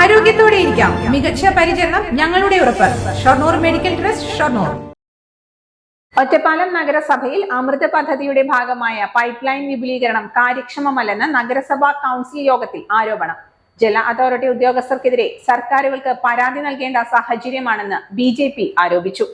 ആരോഗ്യത്തോടെ ഇരിക്കാം. മികച്ച പരിചരണം ഞങ്ങളുടെ ഉറപ്പ്. Shoranur medical trust Shoranur. Ottapalam നഗരസഭയിൽ അമൃത പദ്ധതിയുടെ ഭാഗമായ പൈപ്പ് ലൈൻ വിപുലീകരണം കാര്യക്ഷമമല്ലെന്ന് നഗരസഭാ കൗൺസിൽ യോഗത്തിൽ ആരോപണം. ജല അതോറിറ്റി ഉദ്യോഗസ്ഥർക്കെതിരെ സർക്കാരുകൾക്ക് പരാതി നൽകേണ്ട സാഹചര്യമാണെന്ന് ബി ആരോപിച്ചു.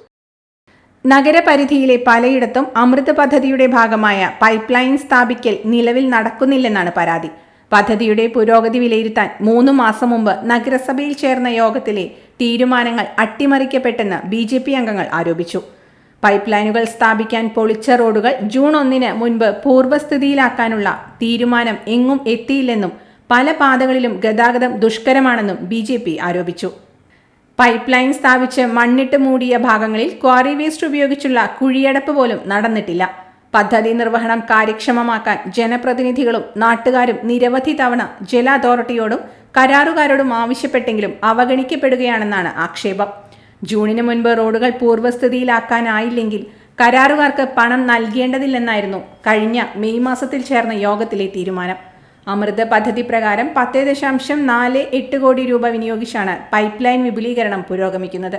നഗരപരിധിയിലെ പലയിടത്തും അമൃത് പദ്ധതിയുടെ ഭാഗമായ പൈപ്പ് ലൈൻ സ്ഥാപിക്കൽ നിലവിൽ നടക്കുന്നില്ലെന്നാണ് പരാതി. പദ്ധതിയുടെ പുരോഗതി വിലയിരുത്താൻ മൂന്ന് മാസം മുമ്പ് നഗരസഭയിൽ ചേർന്ന യോഗത്തിലെ തീരുമാനങ്ങൾ അട്ടിമറിക്കപ്പെട്ടെന്ന് ബി ജെ പി അംഗങ്ങൾ ആരോപിച്ചു. പൈപ്പ് ലൈനുകൾ സ്ഥാപിക്കാൻ പൊളിച്ച റോഡുകൾ ജൂൺ ഒന്നിന് മുൻപ് പൂർവസ്ഥിതിയിലാക്കാനുള്ള തീരുമാനം എങ്ങും എത്തിയില്ലെന്നും പല പാതകളിലും ഗതാഗതം ദുഷ്കരമാണെന്നും ബി ജെ പി ആരോപിച്ചു. പൈപ്പ് ലൈൻ സ്ഥാപിച്ച് മണ്ണിട്ട് മൂടിയ ഭാഗങ്ങളിൽ ക്വാറി വേസ്റ്റ് ഉപയോഗിച്ചുള്ള കുഴിയടപ്പ് പോലും നടന്നിട്ടില്ല. പദ്ധതി നിർവഹണം കാര്യക്ഷമമാക്കാൻ ജനപ്രതിനിധികളും നാട്ടുകാരും നിരവധി തവണ ജല അതോറിറ്റിയോടും കരാറുകാരോടും ആവശ്യപ്പെട്ടെങ്കിലും അവഗണിക്കപ്പെടുകയാണെന്നാണ് ആക്ഷേപം. ജൂണിന് മുൻപ് റോഡുകൾ പൂർവസ്ഥിതിയിലാക്കാനായില്ലെങ്കിൽ കരാറുകാർക്ക് പണം നൽകേണ്ടതില്ലെന്നായിരുന്നു കഴിഞ്ഞ മെയ് മാസത്തിൽ ചേർന്ന യോഗത്തിലെ തീരുമാനം. അമൃത് പദ്ധതി പ്രകാരം പത്ത് ദശാംശം നാല് എട്ട് കോടി രൂപ വിനിയോഗിച്ചാണ് പൈപ്പ് ലൈൻ വിപുലീകരണം പുരോഗമിക്കുന്നത്.